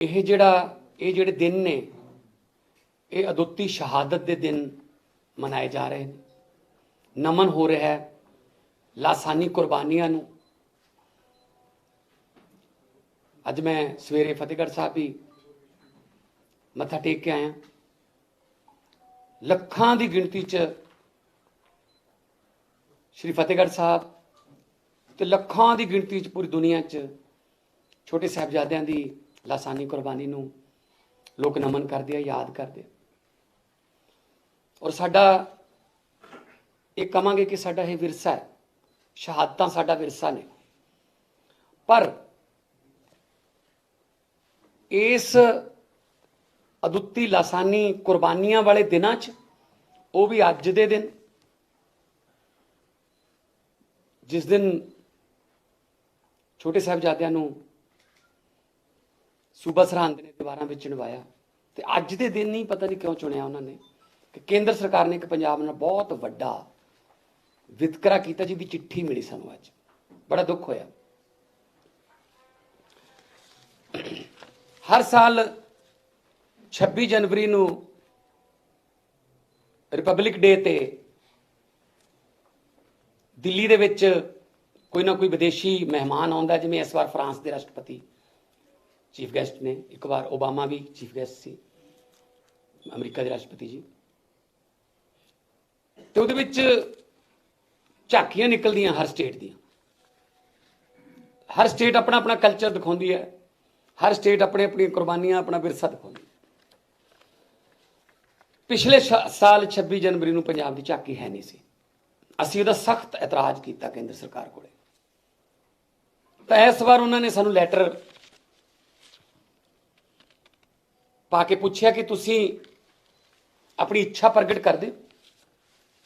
ਇਹ ਜਿਹੜਾ, ਇਹ ਜਿਹੜੇ ਦਿਨ ਨੇ, ਇਹ ਅਦੁੱਤੀ ਸ਼ਹਾਦਤ ਦੇ ਦਿਨ ਮਨਾਏ ਜਾ ਰਹੇ ਨੇ। ਨਮਨ ਹੋ ਰਿਹਾ ਹੈ ਲਾਸਾਨੀ ਕੁਰਬਾਨੀਆਂ ਨੂੰ। ਅੱਜ ਮੈਂ ਸਵੇਰੇ ਫਤਿਹਗੜ੍ਹ ਸਾਹਿਬ ਵੀ ਮੱਥਾ ਟੇਕ ਕੇ ਆਇਆ। ਲੱਖਾਂ ਦੀ ਗਿਣਤੀ 'ਚ ਸ਼੍ਰੀ ਫਤਿਹਗੜ੍ਹ ਸਾਹਿਬ ਤੇ ਲੱਖਾਂ ਦੀ ਗਿਣਤੀ 'ਚ ਪੂਰੀ ਦੁਨੀਆ 'ਚ ਛੋਟੇ ਸਾਹਿਬਜ਼ਾਦਿਆਂ ਦੀ ਲਾਸਾਨੀ ਕੁਰਬਾਨੀ ਨੂੰ ਲੋਕ ਨਮਨ ਕਰਦੇ ਆ, ਯਾਦ ਕਰਦੇ ਔਰ ਸਾਡਾ ਇਹ ਕਹਾਂਗੇ ਕਿ ਸਾਡਾ ਇਹ ਵਿਰਸਾ ਹੈ। ਸ਼ਹਾਦਤਾਂ ਸਾਡਾ ਵਿਰਸਾ ਨੇ। ਪਰ ਇਸ ਅਦੁੱਤੀ ਲਾਸਾਨੀ ਕੁਰਬਾਨੀਆਂ ਵਾਲੇ ਦਿਨਾਂ 'ਚ ਉਹ ਵੀ ਅੱਜ ਦੇ ਦਿਨ, ਜਿਸ ਦਿਨ ਛੋਟੇ ਸਾਹਿਬਜ਼ਾਦਿਆਂ ਨੂੰ ਸੂਬਾ ਸਰਹੰਦ ਨੇ ਦੀਵਾਰਾਂ ਵਿੱਚ ਚਣਵਾਇਆ। ਤੇ ਅੱਜ ਦੇ ਦਿਨ ਨਹੀਂ ਪਤਾ ਨਹੀਂ ਕਿਉਂ ਚੁਣਿਆ ਉਹਨਾਂ ਨੇ ਕਿ ਕੇਂਦਰ ਸਰਕਾਰ ਨੇ ਇੱਕ ਪੰਜਾਬ ਨਾਲ ਬਹੁਤ ਵੱਡਾ ਵਿਤਕਰਾ ਕੀਤਾ ਜੀ ਵੀ ਚਿੱਠੀ ਮਿਲੀ ਸਾਨੂੰ ਅੱਜ। ਬੜਾ ਦੁੱਖ ਹੋਇਆ। ਹਰ ਸਾਲ 26 ਜਨਵਰੀ ਨੂੰ ਰਿਪਬਲਿਕ ਡੇ ਤੇ ਦਿੱਲੀ ਦੇ ਵਿੱਚ ਕੋਈ ਨਾ ਕੋਈ ਵਿਦੇਸ਼ੀ ਮਹਿਮਾਨ ਆਉਂਦਾ, ਜਿਵੇਂ ਇਸ ਵਾਰ ਫਰਾਂਸ ਦੇ ਰਾਸ਼ਟਰਪਤੀ ਚੀਫ ਗੈਸਟ ਨੇ, ਇੱਕ ਵਾਰ ਓਬਾਮਾ ਵੀ ਚੀਫ ਗੈਸਟ ਸੀ, ਅਮਰੀਕਾ ਦੇ ਰਾਸ਼ਟਰਪਤੀ ਜੀ। ਤੇ ਉਹਦੇ ਵਿੱਚ ਝਾਕੀਆਂ ਨਿਕਲਦੀਆਂ ਹਰ ਸਟੇਟ ਦੀਆਂ। ਹਰ ਸਟੇਟ ਆਪਣਾ ਆਪਣਾ ਕਲਚਰ ਦਿਖਾਉਂਦੀ ਹੈ, ਹਰ ਸਟੇਟ ਆਪਣੇ ਆਪਣੀਆਂ ਕੁਰਬਾਨੀਆਂ, ਆਪਣਾ ਵਿਰਸਾ ਦਿਖਾਉਂਦੀ ਹੈ। ਪਿਛਲੇ ਸ਼- ਸਾਲ 26 ਜਨਵਰੀ ਨੂੰ ਪੰਜਾਬ ਦੀ ਝਾਕੀ ਹੈ ਨਹੀਂ ਸੀ। ਅਸੀਂ ਉਹਦਾ ਸਖਤ ਇਤਰਾਜ਼ ਕੀਤਾ ਕੇਂਦਰ ਸਰਕਾਰ ਕੋਲੇ। ਤਾਂ ਇਸ ਵਾਰ ਉਹਨਾਂ ਨੇ ਸਾਨੂੰ ਲੈਟਰ ਪਾ ਕੇ ਪੁੱਛਿਆ ਕਿ ਤੁਸੀਂ ਆਪਣੀ ਇੱਛਾ ਪ੍ਰਗਟ ਕਰਦੇ ਦਿਓ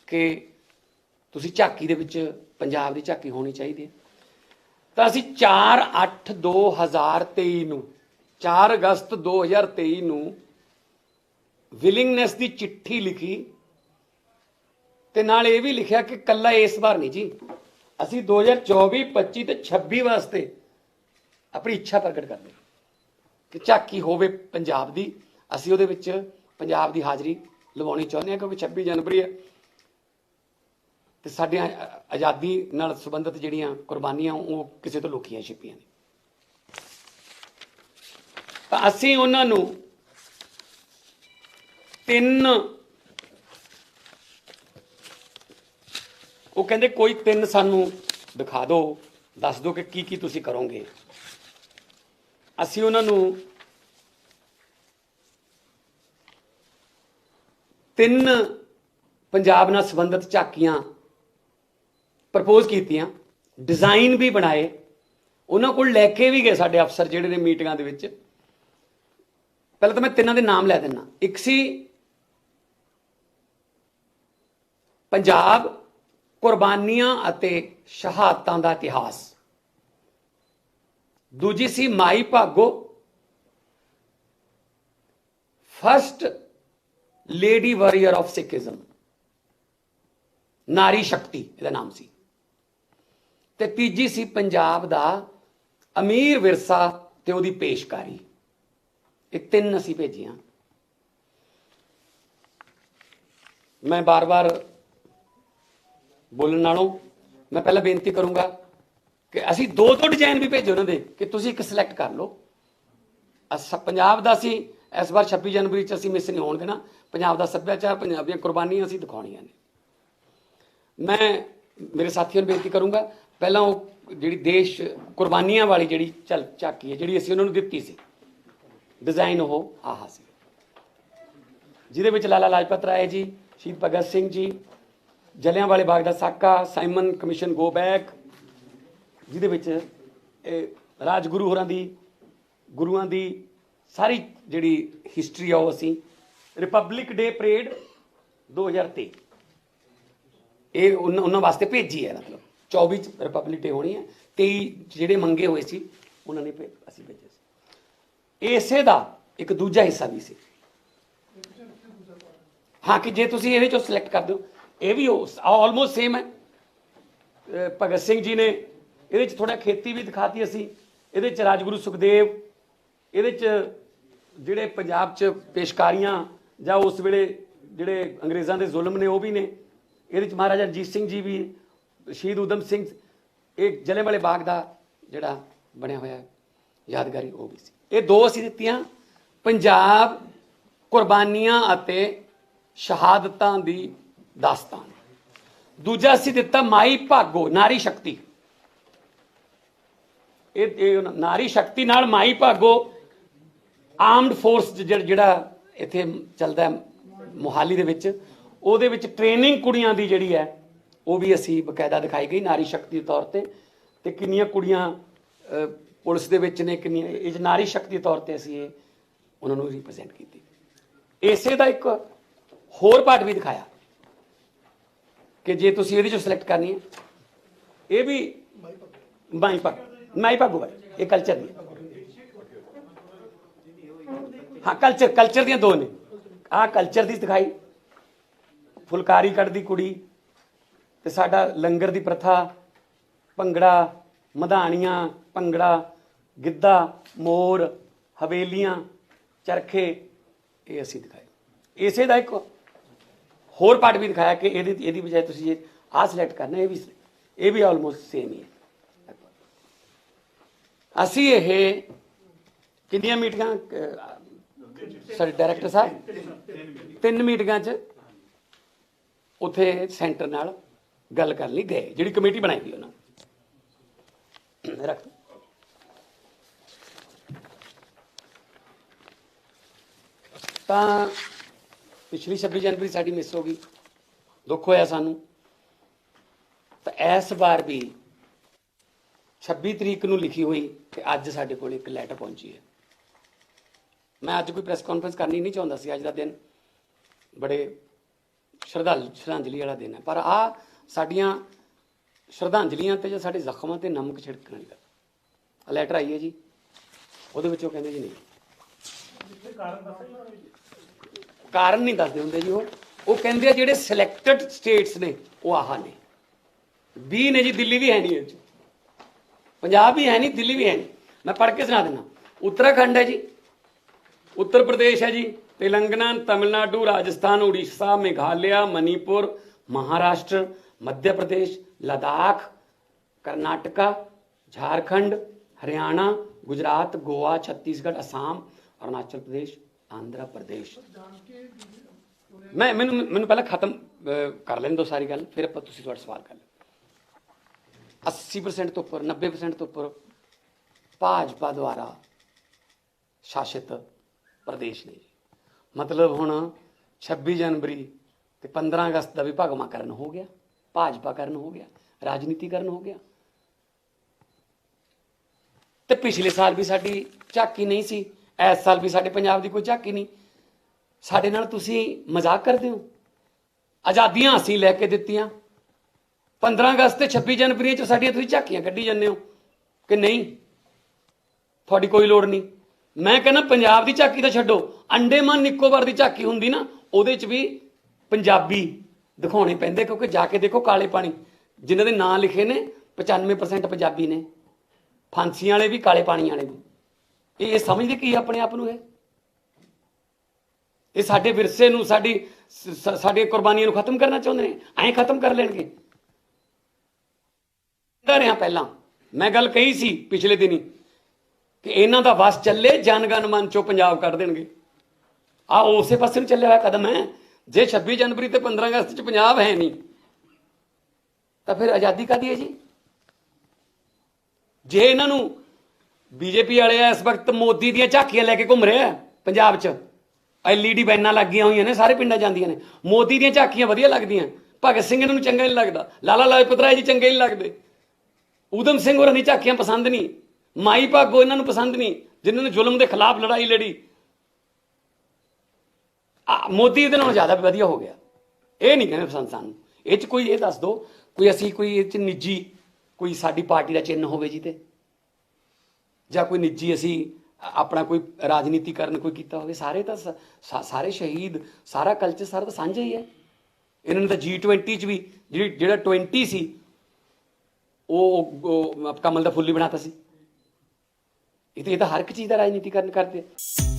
ਕਿ ਤੁਸੀਂ ਝਾਕੀ ਦੇ ਵਿੱਚ, ਪੰਜਾਬ ਦੀ ਝਾਕੀ ਹੋਣੀ ਚਾਹੀਦੀ ਹੈ? ਤਾਂ ਅਸੀਂ 4 8 2023 ਨੂੰ 4 ਅਗਸਤ 2023 ਨੂੰ ਵਿਲਿੰਗਨੈਸ ਦੀ ਚਿੱਠੀ ਲਿਖੀ ਤੇ ਨਾਲ ਇਹ ਵੀ ਲਿਖਿਆ ਕਿ ਕੱਲਾ ਇਸ ਵਾਰ ਨਹੀਂ ਜੀ। ਅਸੀਂ 2024 25 ਤੇ 26 ਵਾਸਤੇ ਆਪਣੀ ਇੱਛਾ ਪ੍ਰਗਟ ਕਰਦੇ ਕਿ ਝਾਕੀ ਹੋਵੇ ਪੰਜਾਬ ਦੀ, ਅਸੀਂ ਉਹਦੇ ਵਿੱਚ ਪੰਜਾਬ ਦੀ ਹਾਜ਼ਰੀ ਲਵਾਉਣੀ ਚਾਹੁੰਦੇ ਹਾਂ ਕਿਉਂਕਿ 26 ਜਨਵਰੀ ਹੈ ਤੇ ਸਾਡੀਆਂ ਆਜ਼ਾਦੀ ਨਾਲ ਸੰਬੰਧਿਤ ਜਿਹੜੀਆਂ ਕੁਰਬਾਨੀਆਂ ਉਹ ਕਿਸੇ ਤੋਂ ਲੁਕੀਆਂ ਛਿਪੀਆਂ ਨੇ ਤਾਂ ਅਸੀਂ ਉਹਨਾਂ ਨੂੰ ਤਿੰਨ ਉਹ ਕਹਿੰਦੇ ਕੋਈ ਤਿੰਨ ਸਾਨੂੰ ਦਿਖਾ ਦਿਓ, ਦੱਸ ਦਿਓ ਕਿ ਕੀ ਕੀ ਤੁਸੀਂ ਕਰੋਗੇ। ਅਸੀਂ ਉਹਨਾਂ ਨੂੰ ਤਿੰਨ ਪੰਜਾਬ ਨਾਲ ਸੰਬੰਧਿਤ ਝਾਕੀਆਂ ਪ੍ਰਪੋਜ਼ ਕੀਤੀਆਂ, ਡਿਜ਼ਾਈਨ ਵੀ ਬਣਾਏ। ਉਹਨਾਂ ਕੋਲ ਲੈ ਕੇ ਵੀ ਗਏ ਸਾਡੇ ਅਫਸਰ ਜਿਹੜੇ ਨੇ ਮੀਟਿੰਗਾਂ ਦੇ ਵਿੱਚ। ਪਹਿਲਾਂ ਤਾਂ ਮੈਂ ਤਿੰਨਾਂ ਦੇ ਨਾਮ ਲੈ ਦਿੰਨਾ ਇੱਕ ਸੀ ਪੰਜਾਬ ਕੁਰਬਾਨੀਆਂ ਅਤੇ ਸ਼ਹਾਦਤਾਂ ਦਾ ਇਤਿਹਾਸ। ਦੂਜੀ ਸੀ Mai Bhago. First lady warrior of Sikhism ਨਾਰੀ ਸ਼ਕਤੀ, ਇਹਦਾ ਨਾਮ ਸੀ। ਤੇ ਤੀਜੀ ਸੀ ਪੰਜਾਬ ਦਾ ਅਮੀਰ ਵਿਰਸਾ ਤੇ ਉਹਦੀ ਪੇਸ਼ਕਾਰੀ। ਇਹ ਤਿੰਨ ਅਸੀਂ ਭੇਜੀਆਂ। ਮੈਂ ਬਾਰ-ਬਾਰ ਬੋਲਣ ਨਾਲੋਂ ਮੈਂ ਪਹਿਲਾਂ ਬੇਨਤੀ ਕਰੂੰਗਾ ਕਿ ਅਸੀਂ ਦੋ ਦੋ ਡਿਜ਼ਾਈਨ ਵੀ ਭੇਜੇ ਉਹਨਾਂ ਦੇ ਕਿ ਤੁਸੀਂ ਇੱਕ ਸਿਲੈਕਟ ਕਰ ਲਓ। ਅਸ ਪੰਜਾਬ ਦਾ ਅਸੀਂ ਇਸ ਵਾਰ 26 ਜਨਵਰੀ ਚ ਅਸੀਂ ਮਿਸ ਨਹੀਂ ਹੋਣ ਦੇਣਾ। ਪੰਜਾਬ ਦਾ ਸੱਭਿਆਚਾਰ, ਪੰਜਾਬ ਦੀਆਂ ਕੁਰਬਾਨੀਆਂ ਅਸੀਂ ਦਿਖਾਉਣੀਆਂ ਨੇ। ਮੈਂ ਮੇਰੇ ਸਾਥੀਆਂ ਨੂੰ ਬੇਨਤੀ ਕਰੂੰਗਾ, ਪਹਿਲਾਂ ਉਹ ਜਿਹੜੀ ਦੇਸ਼ ਕੁਰਬਾਨੀਆਂ ਵਾਲੀ ਜਿਹੜੀ ਚੱਲ ਝਾਕੀ ਹੈ, ਜਿਹੜੀ ਅਸੀਂ ਉਹਨਾਂ ਨੂੰ ਦਿੱਤੀ ਸੀ ਡਿਜ਼ਾਈਨ ਉਹ ਆਹ ਸੀ। ਜਿਹਦੇ ਵਿੱਚ ਲਾਲਾ ਲਾਜਪਤ ਰਾਏ ਜੀ, ਸ਼ਹੀਦ ਭਗਤ ਸਿੰਘ ਜੀ ਜਲਿਆਂ ਵਾਲੇ ਬਾਗ ਦਾ ਸਾਕਾ, ਸਾਈਮਨ ਕਮਿਸ਼ਨ ਗੋ ਬੈਕ ਜਿਹਦੇ ਵਿੱਚ ਇਹ ਰਾਜਗੁਰੂ ਹੋਰਾਂ ਦੀ, ਗੁਰੂਆਂ ਦੀ ਸਾਰੀ ਜਿਹੜੀ ਹਿਸਟਰੀ ਆ ਉਹ ਅਸੀਂ ਰਿਪਬਲਿਕ ਡੇ ਪਰੇਡ 2023 ਇਹ ਉਹਨਾਂ ਉਹਨਾਂ ਵਾਸਤੇ ਭੇਜੀ ਹੈ, ਮਤਲਬ 24 ਚ ਰਿਪਬਲਿਕ ਡੇ ਹੋਣੀ ਹੈ 23 ਜਿਹੜੇ ਮੰਗੇ ਹੋਏ ਸੀ, ਉਹਨਾਂ ਨੇ ਭੇ- ਅਸੀਂ ਭੇਜੇ ਸੀ। ਇਸੇ ਦਾ ਇੱਕ ਦੂਜਾ ਹਿੱਸਾ ਵੀ ਸੀ। ਹਾਂ, ਕਿ ਜੇ ਤੁਸੀਂ ਇਹਦੇ ਚੋਂ ਸਿਲੈਕਟ ਕਰ ਦਿਓ, ਇਹ ਵੀ ਆਲਮੋਸਟ ਸੇਮ ਹੈ। ਭਗਤ ਸਿੰਘ ਜੀ ਨੇ ਇਹਦੇ ਚ ਥੋੜਾ ਖੇਤੀ ਵੀ ਦਿਖਾਤੀ ਅਸੀਂ। ਇਹਦੇ ਚ ਰਾਜਗੁਰੂ ਸੁਖਦੇਵ, ਇਹਦੇ ਚ ਜਿਹੜੇ ਪੰਜਾਬ 'ਚ ਪੇਸ਼ਕਾਰੀਆਂ ਜਾਂ ਉਸ ਵੇਲੇ ਜਿਹੜੇ ਅੰਗਰੇਜ਼ਾਂ ਦੇ ਜ਼ੁਲਮ ਨੇ ਉਹ ਵੀ ਨੇ। ਇਹਦੇ 'ਚ ਮਹਾਰਾਜਾ ਰਣਜੀਤ ਸਿੰਘ ਜੀ ਵੀ, ਸ਼ਹੀਦ ਊਧਮ ਸਿੰਘ, ਇਹ ਜਲਿਆਂਵਾਲੇ ਬਾਗ ਦਾ ਜਿਹੜਾ ਬਣਿਆ ਹੋਇਆ ਯਾਦਗਾਰੀ ਉਹ ਵੀ ਸੀ। ਇਹ ਦੋ ਅਸੀਂ ਦਿੱਤੀਆਂ, ਪੰਜਾਬ ਕੁਰਬਾਨੀਆਂ ਅਤੇ ਸ਼ਹਾਦਤਾਂ ਦੀ ਦਾਸਤਾਨ। ਦੂਜਾ ਅਸੀਂ ਦਿੱਤਾ ਮਾਈ ਭਾਗੋ, ਨਾਰੀ ਸ਼ਕਤੀ। ਇਹ ਨਾਰੀ ਸ਼ਕਤੀ ਨਾਲ ਮਾਈ ਭਾਗੋ ਆਰਮਡ ਫੋਰਸ ਜਿਹੜਾ ਇੱਥੇ ਚੱਲਦਾ ਹੈ ਮੋਹਾਲੀ ਦੇ ਵਿੱਚ, ਉਹਦੇ ਵਿੱਚ ਟ੍ਰੇਨਿੰਗ ਕੁੜੀਆਂ ਦੀ ਜਿਹੜੀ ਹੈ, ਉਹ ਵੀ ਅਸੀਂ ਬਕਾਇਦਾ ਦਿਖਾਈ ਗਈ ਨਾਰੀ ਸ਼ਕਤੀ ਦੇ ਤੌਰ ਤੇ ਤੇ ਕਿੰਨੀਆਂ ਕੁੜੀਆਂ ਪੁਲਿਸ ਦੇ ਵਿੱਚ ਨੇ, ਕਿੰਨੀਆਂ ਇਹ ਨਾਰੀ ਸ਼ਕਤੀ ਦੇ ਤੌਰ ਤੇ ਅਸੀਂ ਇਹ ਉਹਨਾਂ ਨੂੰ ਰਿਪਰੈਜ਼ੈਂਟ ਕੀਤੀ। ਇਸੇ ਦਾ ਇੱਕ ਹੋਰ ਪਾਰਟ ਵੀ ਦਿਖਾਇਆ ਕਿ ਜੇ ਤੁਸੀਂ ਇਹਦੇ ਚੋਂ ਸਿਲੈਕਟ ਕਰਨੀ ਹੈ, ਇਹ ਵੀ ਮਾਈ ਪੱਗ ਮਾਈ ਪੱਗ ਬਾਈ ਇਹ ਕਲਚਰ ਦੀ ਹਾਂ ਕਲਚਰ ਕਲਚਰ ਦੀਆਂ ਦੋ ਨੇ। ਆਹ ਕਲਚਰ ਦੀ ਦਿਖਾਈ ਫੁਲਕਾਰੀ ਕੱਢਦੀ ਕੁੜੀ ਤੇ ਸਾਡਾ ਲੰਗਰ ਦੀ ਪ੍ਰਥਾ, ਭੰਗੜਾ, ਮਧਾਣੀਆਂ, ਭੰਗੜਾ, ਗਿੱਧਾ, ਮੋਰ, ਹਵੇਲੀਆਂ, ਚਰਖੇ, ਇਹ ਅਸੀਂ ਦਿਖਾਏ। ਇਸੇ ਦਾ ਇੱਕ ਹੋਰ ਪਾਰਟ ਵੀ ਦਿਖਾਇਆ ਕਿ ਇਹਦੀ ਇਹਦੀ ਬਜਾਏ ਤੁਸੀਂ ਇਹ ਆਹ ਸਿਲੈਕਟ ਕਰਨਾ, ਇਹ ਵੀ ਇਹ ਵੀ ਆਲਮੋਸਟ ਸੇਮ ਹੀ ਹੈ। ਅਸੀਂ ਇਹ ਕਿੰਨੀਆਂ ਮੀਟਿੰਗਾਂ ਸਰ ਡਾਇਰੈਕਟਰ ਸਾਹਿਬ? ਤਿੰਨ ਮੀਟਿੰਗਾਂ 'ਚ ਉਥੇ ਸੈਂਟਰ ਨਾਲ ਗੱਲ ਕਰਨ ਲਈ ਗਏ, ਜਿਹੜੀ ਕਮੇਟੀ ਬਣਾਈ ਗਈ ਉਹਨਾਂ ਨੇ। ਰੱਖ ਤਾਂ ਪਿਛਲੀ 26 ਜਨਵਰੀ ਸਾਡੀ ਮਿਸ ਹੋ ਗਈ, ਦੁੱਖ ਹੋਇਆ ਸਾਨੂੰ। ਤਾਂ ਇਸ ਵਾਰ ਵੀ 26 ਤਰੀਕ ਨੂੰ ਲਿਖੀ ਹੋਈ ਤੇ ਅੱਜ ਸਾਡੇ ਕੋਲ ਇੱਕ ਲੈਟਰ ਪਹੁੰਚੀ ਹੈ। ਮੈਂ ਅੱਜ ਕੋਈ ਪ੍ਰੈਸ ਕਾਨਫਰੰਸ ਕਰਨੀ ਨਹੀਂ ਚਾਹੁੰਦਾ ਸੀ, ਅੱਜ ਦਾ ਦਿਨ ਬੜੇ ਸ਼ਰਧਾਲ, ਸ਼ਰਧਾਂਜਲੀ ਵਾਲਾ ਦਿਨ ਹੈ। ਪਰ ਆ ਸਾਡੀਆਂ ਸ਼ਰਧਾਂਜਲੀਆਂ ਤੇ ਜਾਂ ਸਾਡੇ ਜ਼ਖਮਾਂ ਤੇ ਨਮਕ ਛਿੜਕਣ ਵਾਲੀ ਗੱਲ। ਆ ਲੈਟਰ ਆਈ ਹੈ ਜੀ। ਉਹਦੇ ਵਿੱਚ ਉਹ ਕਹਿੰਦੇ ਜੀ ਨਹੀਂ। ਕਾਰਨ ਨਹੀਂ ਦੱਸਦੇ ਹੁੰਦੇ ਜੀ ਉਹ। ਉਹ ਕਹਿੰਦੇ ਆ ਜਿਹੜੇ ਸਿਲੈਕਟਡ ਸਟੇਟਸ ਨੇ, ਉਹ ਆਹ ਨੇ। 20 ਨੇ ਜੀ, ਦਿੱਲੀ ਵੀ ਹੈ ਨਹੀਂ ਇਹ 'ਚ। ਪੰਜਾਬ ਵੀ ਹੈ ਨਹੀਂ, ਦਿੱਲੀ ਵੀ ਹੈ ਨਹੀਂ। ਮੈਂ ਪੜ੍ਹ ਕੇ ਸੁਣਾ ਦਿੰਦਾ। ਉੱਤਰਾਖੰਡ ਹੈ ਜੀ। ਉੱਤਰ ਪ੍ਰਦੇਸ਼ ਹੈ ਜੀ। ਤੇਲੰਗਾਨਾ, ਤਮਿਲਨਾਡੂ, ਰਾਜਸਥਾਨ, ਉੜੀਸਾ, ਮੇਘਾਲਿਆ, ਮਨੀਪੁਰ, ਮਹਾਰਾਸ਼ਟਰ, ਮੱਧ ਪ੍ਰਦੇਸ਼, ਲਦਾਖ, ਕਰਨਾਟਕਾ, ਝਾਰਖੰਡ, ਹਰਿਆਣਾ, ਗੁਜਰਾਤ, ਗੋਆ, ਛੱਤੀਸਗੜ੍ਹ, ਅਸਾਮ, ਅਰੁਣਾਚਲ ਪ੍ਰਦੇਸ਼, ਆਂਧਰਾ ਪ੍ਰਦੇਸ਼। ਮੈਂ, ਮੈਨੂੰ ਮੈਨੂੰ ਪਹਿਲਾਂ ਖਤਮ ਕਰ ਲੈਣ ਦਿਓ ਸਾਰੀ ਗੱਲ, ਫਿਰ ਆਪਾਂ ਤੁਸੀਂ ਤੁਹਾਡਾ ਸਵਾਲ ਕਰ ਲਓ 80% ਤੋਂ ਉੱਪਰ 90% ਤੋਂ ਉੱਪਰ ਭਾਜਪਾ ਦੁਆਰਾ ਸ਼ਾਸਿਤ ਪ੍ਰਦੇਸ਼ ਨੇ ਜੀ। ਮਤਲਬ ਹੁਣ 26 ਜਨਵਰੀ ਤੇ 15 ਅਗਸਤ ਦਾ ਵੀ ਭਗਵਾਕਰਨ ਹੋ ਗਿਆ ਭਾਜਪਾ ਕਰਨ ਹੋ ਗਿਆ ਰਾਜਨੀਤੀ ਕਰਨ ਹੋ ਗਿਆ ਤੇ ਪਿਛਲੇ ਸਾਲ ਵੀ ਸਾਡੀ ਝਾਕੀ ਨਹੀਂ ਸੀ ਇਸ ਸਾਲ ਵੀ ਸਾਡੇ ਪੰਜਾਬ ਦੀ ਕੋਈ ਝਾਕੀ ਨਹੀਂ ਸਾਡੇ ਨਾਲ ਤੁਸੀਂ ਮਜ਼ਾਕ ਕਰਦੇ ਹੋ ਆਜ਼ਾਦੀਆਂ ਅਸੀਂ ਲੈ ਕੇ ਦਿੱਤੀਆਂ 15 ਅਗਸਤ ਤੇ 26 ਜਨਵਰੀ ਚ ਸਾਡੀਆਂ ਤੁਸੀਂ ਝਾਕੀਆਂ ਕੱਢੀ ਜਾਂਦੇ ਹੋ, ਕਿ ਨਹੀਂ? ਤੁਹਾਡੀ ਕੋਈ ਲੋੜ ਨਹੀਂ। ਮੈਂ ਕਹਿੰਦਾ ਪੰਜਾਬ ਦੀ ਝਾਕੀ ਤਾਂ ਛੱਡੋ ਅੰਡੇਮਾਨ ਨਿਕੋਬਾਰ ਦੀ ਝਾਕੀ ਹੁੰਦੀ ਨਾ, ਉਹਦੇ ਚ ਵੀ ਪੰਜਾਬੀ ਦਿਖਾਉਣੇ ਪੈਂਦੇ, ਕਿਉਂਕਿ ਜਾ ਕੇ ਦੇਖੋ ਕਾਲੇ ਪਾਣੀ, ਜਿਨ੍ਹਾਂ ਦੇ ਨਾਂ ਲਿਖੇ ਨੇ 95% ਪੰਜਾਬੀ ਨੇ। ਫਾਂਸੀਆਂ ਵਾਲੇ ਵੀ, ਕਾਲੇ ਪਾਣੀ ਵਾਲੇ ਵੀ। ਇਹ ਸਮਝਦੇ ਕੀ ਆਪਣੇ ਆਪ ਨੂੰ ਇਹ? ਇਹ ਸਾਡੇ ਵਿਰਸੇ ਨੂੰ, ਸਾਡੀ ਸ- ਸਾਡੀਆਂ ਕੁਰਬਾਨੀਆਂ ਨੂੰ ਖਤਮ ਕਰਨਾ ਚਾਹੁੰਦੇ ਨੇ, ਐਂ ਖਤਮ ਕਰ ਲੈਣਗੇ। ਕਹਿੰਦਾ ਰਿਹਾ ਪਹਿਲਾਂ। ਮੈਂ ਗੱਲ ਕਹੀ ਸੀ ਪਿਛਲੇ ਦਿਨੀ ਕਿ ਇਹਨਾਂ ਦਾ ਵਸ ਚੱਲੇ ਜਨਗਣ ਮਨ ਚੋਂ ਪੰਜਾਬ ਕੱਢ ਦੇਣਗੇ। ਆ ਉਸੇ ਪਾਸੇ ਨੂੰ ਚੱਲਿਆ ਹੋਇਆ ਕਦਮ ਹੈ। ਜੇ 26 ਜਨਵਰੀ ਤੇ 15 ਅਗਸਤ ਚ ਪੰਜਾਬ ਹੈ ਨਹੀਂ, ਤਾਂ ਫਿਰ ਆਜ਼ਾਦੀ ਕਾਦੀ ਹੈ ਜੀ? ਜੇ ਇਹਨਾਂ ਨੂੰ ਬੀਜੇਪੀ ਵਾਲੇ ਇਸ ਵਕਤ ਮੋਦੀ ਦੀਆਂ ਝਾਕੀਆਂ ਲੈ ਕੇ ਘੁੰਮ ਰਿਹਾ ਪੰਜਾਬ 'ਚ, ਐਲਈਡੀ ਬੈਨਾਂ ਲੱਗੀਆਂ ਹੋਈਆਂ ਨੇ, ਸਾਰੇ ਪਿੰਡਾਂ ਜਾਂਦੀਆਂ ਨੇ। ਮੋਦੀ ਦੀਆਂ ਝਾਕੀਆਂ ਵਧੀਆ ਲੱਗਦੀਆਂ, ਭਗਤ ਸਿੰਘ ਇਹਨਾਂ ਨੂੰ ਚੰਗਾ ਨਹੀਂ ਲੱਗਦਾ। ਲਾਲਾ ਲਾਜਪਤ ਰਾਏ ਜੀ ਚੰਗੇ ਨਹੀਂ ਲੱਗਦੇ। ਊਧਮ ਸਿੰਘ ਹੋਰਾਂ ਦੀ ਝਾਕੀਆਂ ਪਸੰਦ ਨਹੀਂ, ਮਾਈ ਭਾਗੋ ਇਹਨਾਂ ਨੂੰ ਪਸੰਦ ਨਹੀਂ, ਜਿਨ੍ਹਾਂ ਨੇ ਜ਼ੁਲਮ ਦੇ ਖਿਲਾਫ ਲੜਾਈ ਲੜੀ। ਆ, ਮੋਦੀ ਇਹਦੇ ਨਾਲੋਂ ਜ਼ਿਆਦਾ ਵਧੀਆ ਹੋ ਗਿਆ। ਇਹ ਨਹੀਂ ਕਹਿੰਦੇ ਪਸੰਦ ਸਾਨੂੰ। ਇਹ ਚ ਕੋਈ ਇਹ ਦੱਸ ਦਿਓ ਕੋਈ ਅਸੀਂ ਕੋਈ ਇਹ ਚ ਨਿੱਜੀ, ਕੋਈ ਸਾਡੀ ਪਾਰਟੀ ਦਾ ਚਿੰਨ੍ਹ ਹੋਵੇ ਜੀ ਤੇ ਜਾਂ ਕੋਈ ਨਿੱਜੀ ਅਸੀਂ ਆਪਣਾ ਕੋਈ ਰਾਜਨੀਤੀਕਰਨ ਕੋਈ ਕੀਤਾ ਹੋਵੇ, ਸਾਰੇ ਤਾਂ ਸ- ਸਾਰੇ ਸ਼ਹੀਦ, ਸਾਰਾ ਕਲਚਰ ਸਾਰਾ ਤਾਂ ਸਾਂਝਾ ਹੀ ਹੈ। ਇਹਨਾਂ ਨੇ ਤਾਂ G20 ਚ ਵੀ ਜਿਹੜੀ, ਜਿਹੜਾ 20 ਸੀ ਉਹ ਕਮਲ ਦਾ ਫੁੱਲ ਹੀ ਬਣਾਤਾ ਸੀ। ਇਹ ਤਾਂ ਇਹ ਤਾਂ ਹਰ ਇੱਕ ਚੀਜ਼ ਦਾ ਰਾਜਨੀਤੀਕਰਨ ਕਰਦੇ ਆ।